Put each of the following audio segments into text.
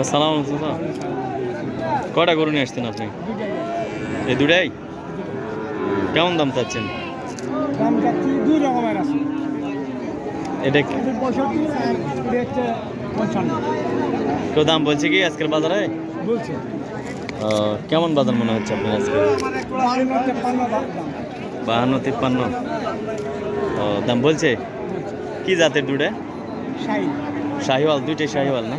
আসসালাম কটা গরু নিয়ে আসছেন আপনি? এই দুটাই? কেমন দাম চাচ্ছেন? এটা কেউ দাম বলছে কি আজকের বাজারে? বলছে। কেমন বাজার মনে হচ্ছে আপনার আজকে? বাহান্ন তেপ্পান্ন দাম। তিপ্পান্ন। ও দাম বলছে? কি জাতের দুটা? শাহিওয়াল। দুইটাই শাহিওয়াল না?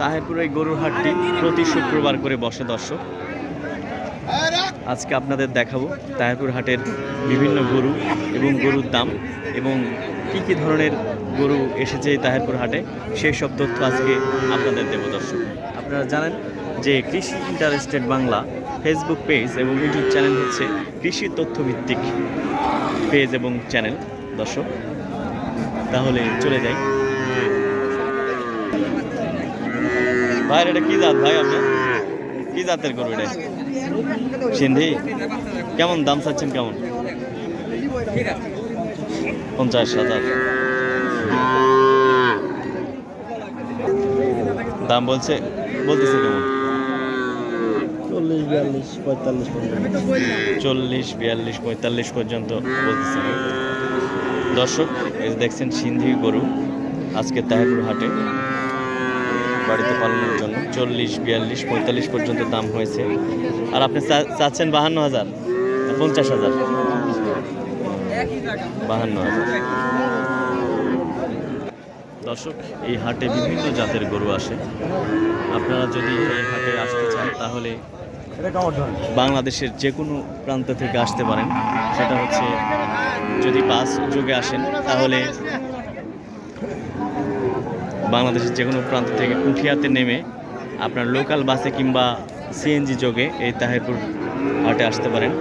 তাহেরপুর এই গরুর হাটটি প্রতি শুক্রবার করে বসে দর্শক। আজকে আপনাদের দেখাবো তাহেরপুর হাটের বিভিন্ন গরু এবং গরুর দাম এবং কি কি ধরনের গরু এসেছে তাহেরপুর হাটে, সেই সব তথ্য আজকে আপনাদের দেব দর্শক। আপনারা জানেন যে Krishi interested Bangla Facebook page এবং ইউটিউব চ্যানেল হচ্ছে কৃষি তথ্যভিত্তিক পেজ এবং চ্যানেল। দর্শক, তাহলে চলে যাই। ভাই এটা কি জাত ভাই আপনার? কি জাতের গরু এটা? সিন্ধি? কেমন দাম চাচ্ছেন কেমন? পঞ্চাশ হাজার। দাম বলছে? বলতেছে কেমন? চল্লিশ বিয়াল্লিশ পঁয়তাল্লিশ পর্যন্ত। চল্লিশ বিয়াল্লিশ পঁয়তাল্লিশ পর্যন্ত বলতেছে। দর্শক দেখছেন সিন্ধি গরু আজকে তাহেরপুর হাটে। বাড়িতে পালনের জন্য। চল্লিশ, বিয়াল্লিশ, পঁয়তাল্লিশ পর্যন্ত দাম হয়েছে। আর আপনি চাচ্ছেন বাহান্ন হাজার, পঞ্চাশ হাজার। বাহান্ন হাজার। দর্শক, এই হাটে বিভিন্ন জাতের গরু আসে। আপনারা যদি এই হাটে আসতে চান, তাহলে বাংলাদেশের যে কোনো প্রান্ত থেকে আসতে পারেন। সেটা হচ্ছে, যদি বাস যোগে আসেন, তাহলে বাংলাদেশের যে কোনো প্রান্ত থেকে উঠিয়াতে নেমে আপনার লোকাল বাসে কিংবা সিএনজি যোগে এই তাহেরপুর হাটে আসতে পারেন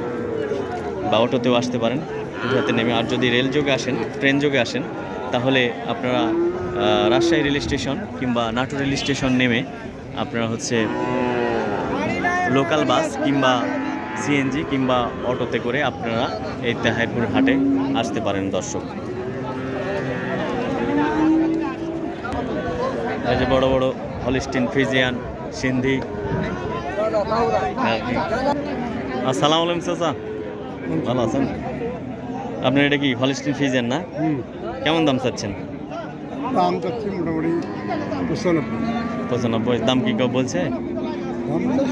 বা অটোতেও আসতে পারেন, কুঠিয়াতে নেমে। আর যদি রেল যোগে আসেন, ট্রেন যোগে আসেন, তাহলে আপনারা রাজশাহী রেল স্টেশন কিংবা নাটোর রেল স্টেশন নেমে আপনারা হচ্ছে লোকাল বাস কিংবা সিএনজি কিংবা অটোতে করে আপনারা এই তেহাইপুর হাটে আসতে পারেন দর্শক। এই যে বড় বড় হলিস্টিন ফিজিয়ান সিন্ধি। আসসালামু আলাইকুম চাচা। ভালো আছেন? আপনার এটা কি হলিস্টিন ফিজিয়ান না? কেমন দাম চাচ্ছেন? দাম যাচ্ছে মোটামুটি পঁচানব্বই। পঁচানব্বই। দাম কি কেউ বলছে?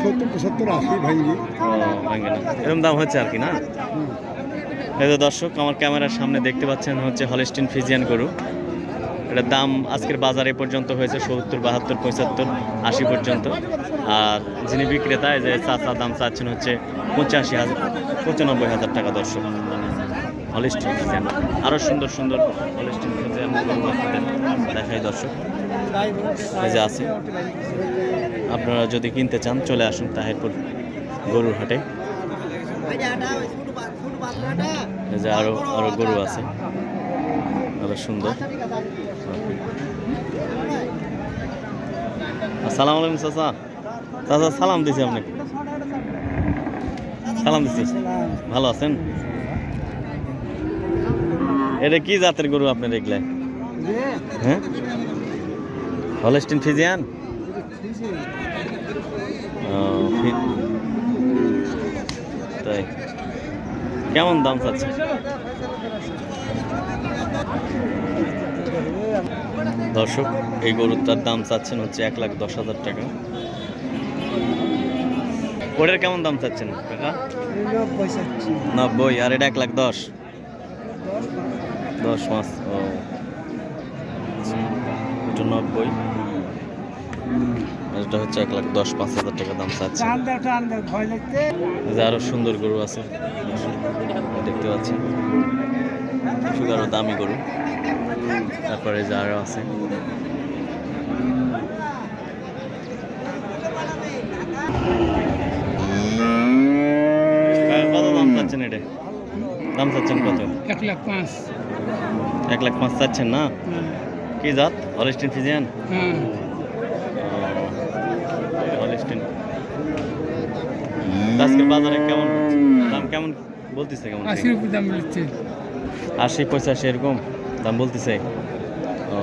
সত্তর পঁচাত্তর আশি ভাঙ্গি। ও ভাঙে না। এরকম দাম হচ্ছে আর কি না? এই যে দর্শক আমার ক্যামেরার সামনে দেখতে পাচ্ছেন হচ্ছে হলিস্টিন ফিজিয়ান গরু। এটার দাম আজকের বাজারে পর্যন্ত হয়েছে সত্তর, বাহাত্তর, পঁচাত্তর, আশি পর্যন্ত। আর যিনি বিক্রেতা যে চাচা দাম চাচ্ছেন হচ্ছে পঁচাশি হাজার, পঁচানব্বই হাজার টাকা দর্শক। হলিস্টিন ফিজিয়ান আরও সুন্দর সুন্দর হলিস্টিন ফিজিয়ান দেখাই দর্শক। এই যে আছে। আপনারা যদি কিনতে চান, চলে আসুন তাহিরপুর গরুর হাটে। এই যে আরও আরও গরু আছে। ভালো সুন্দর। আসসালামু আলাইকুম, চাচা। চাচা, সালাম দিছি আপনাকে। সালাম দিছি। ভালো আছেন? এটা কি জাতের গরু আপনার এগুলা হ্যাঁ? Holstein Friesian? তাই। কেমন দাম চাচ্ছে দর্শক এই গরুটার দাম চাচ্ছেন হচ্ছে এক লাখ দশ হাজার টাকা। ওটার কেমন দাম চাচ্ছেন কাকা? নব্বই, আর এটা এক লাখ দশ? দশ মাস, ও। এটা নব্বই। এটা হচ্ছে এক লাখ দশ, পাঁচ হাজার টাকা দাম চাচ্ছে যে আরও সুন্দর গরু আছে। দেখতে পাচ্ছেন। শুধু দামি গরু। তারপরে যে আরও আছে। কত দাম চাচ্ছেন এটা? দাম চাচ্ছেন কত? এক লাখ পাঁচ। এক লাখ পাঁচ চাচ্ছেন না? কি জাত? অলিস্টিন ফিজিয়ান অলিস্টিন আজকের বাজারে কেমন? দাম কেমন বলতেছে কেমন? আশির উপর দাম বলছে। আশি পঁচাশি এরকম দাম বলতেছে। ও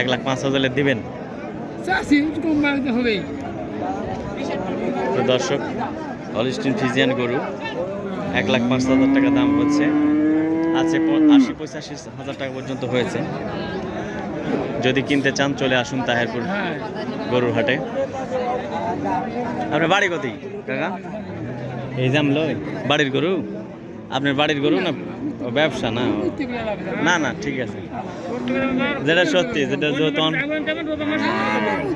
এক লাখ পাঁচ হাজার দিবেন? চাষি কম হবে। তো দর্শক হলিস্টিন ফিজিয়ান গরু, এক লাখ পাঁচ হাজার টাকা দাম হচ্ছে। আছে আশি পঁচাশি হাজার টাকা পর্যন্ত হয়েছে। যদি কিনতে চান, চলে আসুন তাহেরপুর গরুর হাটে। আপনার বাড়ি কোথায়, কাকা? এই জাম লই বাড়ির গরু? আপনার বাড়ির গরু না ব্যবসা না? না না, ঠিক আছে। যেটা সত্যি, যেটা অন-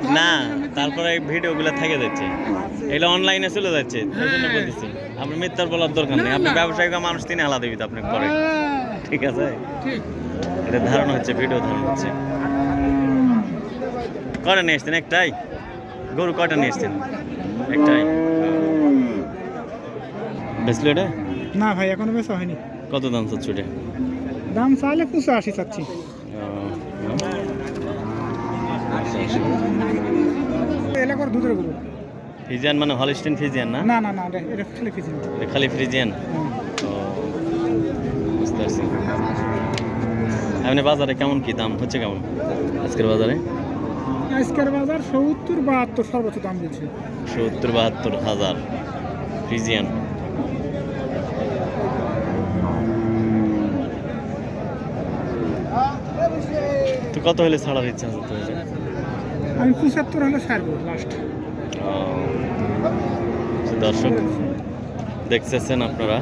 না, তারপরে ভিডিওগুলো থেকে যাচ্ছে। এগুলো অনলাইনে চলে যাচ্ছে বলতেছি। আপনি মিথ্যার বলার দরকার নেই। আপনি ব্যবসায়িক মানুষ, তিনি আলাদা দিবি আপনি পরে। ঠিক আছে? এটা ধারণা হচ্ছে, ভিডিও ধারণা হচ্ছে। কটা নিয়ে এসছেন একটাই? গরু কটা নিয়ে এসছেন একটাই। বেসলো এটা? না ভাই, এখনও বেশি হয়নি। কত দাম চাচ্ছ এটা? দাম চাইলে পুষো আশি চাচ্ছি। এলাকার দুধের গরু। ফিজিয়ান মানে হলিস্টিন ফিজিয়ান না? না না না এটা- খালি ফিজি এটা খালি ফ্রিজিয়ান? ও বুঝতে পারছি। এমনি বাজারে কেমন কি দাম? হচ্ছে কেমন আজকের বাজারে? আজকের বাজার সত্তর বাহাত্তর সর্বোচ্চ দাম দিচ্ছে সত্তর বাহাত্তর হাজার। ফ্রিজিয়ান? তো কত হলে ছাড়ার ইচ্ছা আছে তোর? আমি পঁচাত্তর হলে ছাড়বো লাস্ট তো দর্শক দেখতেছেন আপনারা।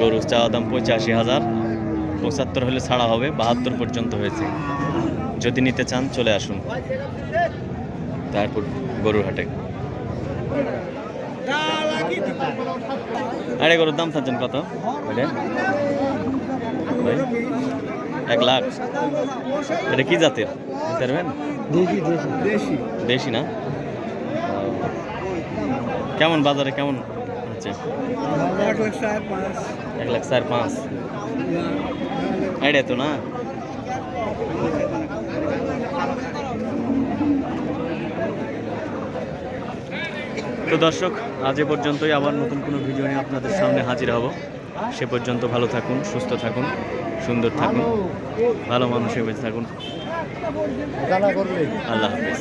গরু চাওয়া দাম পঁচাশি হাজার। পঁচাত্তর হলে ছাড়া হবে বাহাত্তর পর্যন্ত হয়েছে। যদি নিতে চান চলে আসুন। তারপর গরুর হাটে। আরে গরুর দাম চাচ্ছেন কত? ভাই? এক লাখ? এটা কি জাতের পারবেন দেখি দেশি। বেশি না? কেমন বাজারে কেমন হচ্ছে? এক লাখ চার পাঁচ। এক লাখ চার পাঁচ। আইডিয়া তো না? তো দর্শক আজ এ পর্যন্তই আবার নতুন কোনো ভিডিও নিয়ে আপনাদের সামনে হাজির হব। সে পর্যন্ত ভালো থাকুন সুস্থ থাকুন সুন্দর থাকুন ভালো মানুষের বেঁচে থাকুন। আল্লাহ হাফিজ।